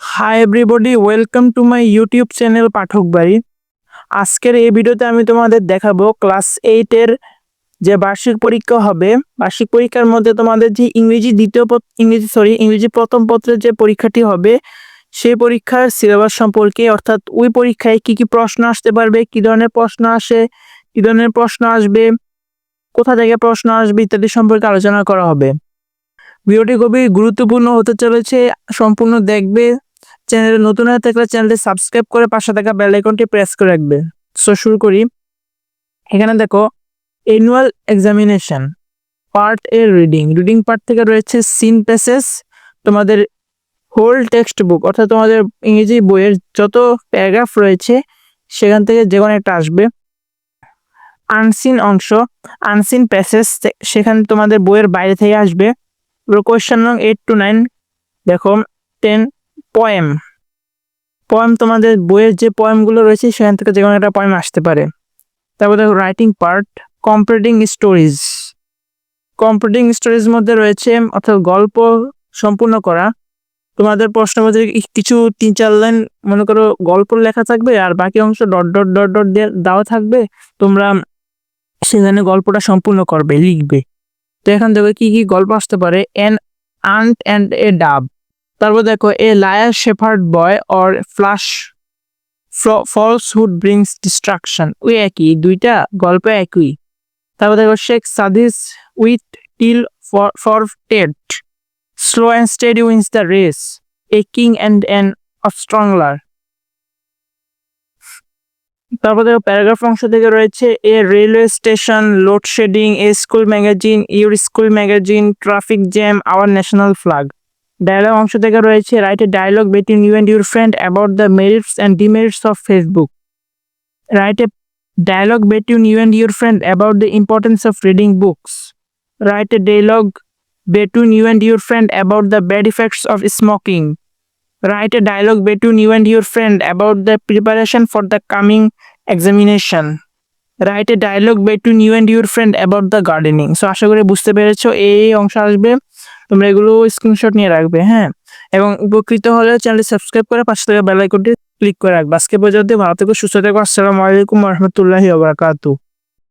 Hi everybody welcome to my YouTube channel Pathak Bari আজকের এই ভিডিওতে আমি তোমাদের দেখাবো ক্লাস এইটের যে বার্ষিক পরীক্ষা হবে, বার্ষিক পরীক্ষার মধ্যে তোমাদের যে ইংরেজি দ্বিতীয় ইংরেজি সরি ইংরেজি প্রথম পত্রের যে পরীক্ষাটি হবে, সেই পরীক্ষার সিলেবাস সম্পর্কে, অর্থাৎ ওই পরীক্ষায় কি কি প্রশ্ন আসতে পারবে, কি ধরনের প্রশ্ন আসে, কি ধরনের প্রশ্ন আসবে, কোথা থেকে প্রশ্ন আসবে ইত্যাদি সম্পর্কে আলোচনা করা হবে। ভিডিওটি খুবই গুরুত্বপূর্ণ হতে চলেছে। সম্পূর্ণ দেখবে। চ্যানেলে নতুন হয়ে থাকলে চ্যানেলটি সাবস্ক্রাইব করে পাশে থাকা বেল আইকনটি প্রেস করে রাখবে। সো, শুরু করি। এখানে দেখো annual examination part A reading reading part থেকে রয়েছে সিন প্যাসেস তোমাদের হোল টেক্সট বুক অর্থাৎ তোমাদের ইংরেজি বইয়ের যত প্যারাগ্রাফ রয়েছে, সেখান থেকে যে কোনো একটা আসবে। আনসিন অংশ আনসিন প্যাসেজ সেখানে তোমাদের বইয়ের বাইরে থেকে আসবে। কোয়েশ্চেন নং এইট টু নাইন দেখো টেন পয়েম পয়েম তোমাদের বইয়ের যে পয়েমগুলো রয়েছে, সেখান থেকে যে কোনো একটা পয়েম আসতে পারে। তারপর দেখো writing part completing stories completing stories মধ্যে রয়েছে, অর্থাৎ গল্প সম্পূর্ণ করা। তোমাদের প্রশ্নের মধ্যে কিছু তিন চার লাইন, মনে করো, গল্প লেখা থাকবে, আর বাকি অংশ ডট ডট ডট ডট দেওয়া থাকবে। তোমরা সেখানে গল্পটা সম্পূর্ণ করবে, লিখবে। তো এখান থেকে কি কি গল্প আসতে পারে? N aunt and a dove তারপর দেখো a liar shepherd boy or flash falsehood brings destruction ওই একই, দুইটা গল্প একই। তারপর দেখো, Sheikh Saadi's with till for ted. Slow and steady wins the race. A king and an of strangler. তারপর দেখো প্যারাগ্রাফ অংশ থেকে রয়েছে a railway station load shedding a school magazine, your school magazine, traffic jam, our national flag. Dialogue অংশ থেকে রয়েছে, write a dialogue between you and your friend about the merits and demerits of Facebook. Write a dialogue between you and your friend about the importance of reading books. Write a dialogue between you and your friend about the bad effects of smoking. Write a dialogue between you and your friend about the preparation for the coming examination. Write a dialogue between you and your friend about the gardening so আশা করি বুঝতে পেরেছ, এই অংশ আসবে। তোমরা এগুলো screenshot নিয়ে রাখবে হ্যাঁ? এবং উপকৃত হলে চ্যানেল সাবস্ক্রাইব করে পাশে থেকে বেল আইকনটি ক্লিক করে রাখবে। আজকে পর্যন্ত ভালো থেকো, সুস্থ থেকো, আসসালামু আলাইকুম রহমতুল্লাহি